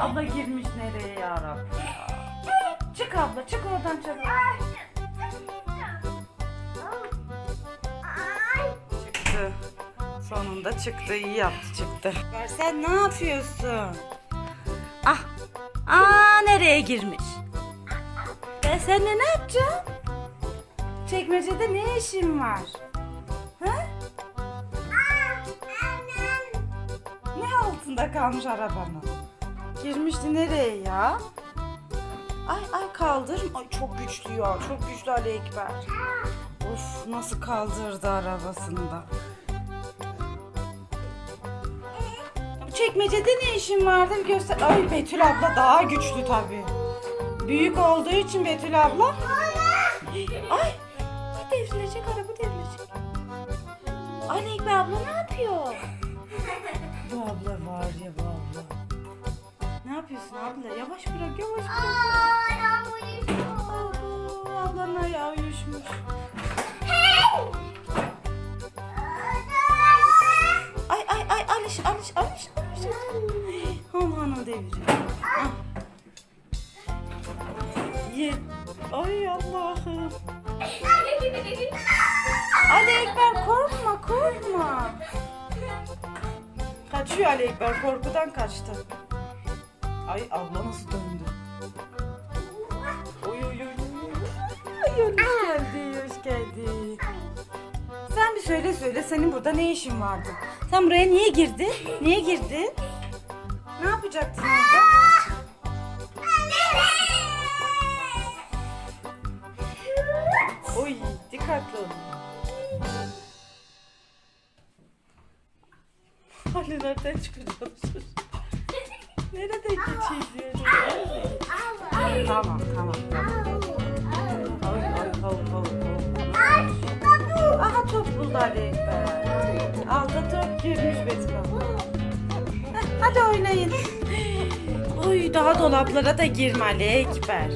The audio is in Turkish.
Abla girmiş nereye ya Rabbi ya. Çık abla çık oradan çabuk. Çıktı. Sonunda çıktı. iyi yaptı çıktı. Sen ne yapıyorsun? Ah. Aa nereye girmiş? Ben seninle ne yapacağım? Çekmecede ne işin var? Ha? Ne altında kalmış arabanın? Girmişti nereye ya? Ay ay kaldır. Ay çok güçlü ya. Çok güçlü Ali Ekber. Of nasıl kaldırdı arabasını da. Çekmecede ne işin vardı bir göster. Ay Betül abla daha güçlü tabii. Büyük olduğu için Betül abla. Ay devrilecek araba devrilecek. Ali Ekber abla ne yapıyor? Abla? Yavaş bırak yavaş bırak. Abo, ablanın ayağı uyuşmuş. Ay ay ay Aliş Aliş Aliş Aliş. Aman deviriyor. Ah. Ye. Ay Allah'ım. Ali Ekber korkma korkma. Kaçıyor Ali Ekber korkudan kaçtı. Ay abla nasıl döndü? Oy oy oy. Ay hoş geldi hoş geldi. Sen bir söyle söyle senin burada ne işin vardı? Sen buraya niye girdin? Niye girdin? Ne yapacaktın orada? Oy dikkatli olun. Ali nereden Tamam tamam. Ay ay hav hav hav. Aha top buldu Ali Ekber. Alta top girmiş. Heh, Hadi oynayın. Uy daha dolaplara da girme Ali Ekber.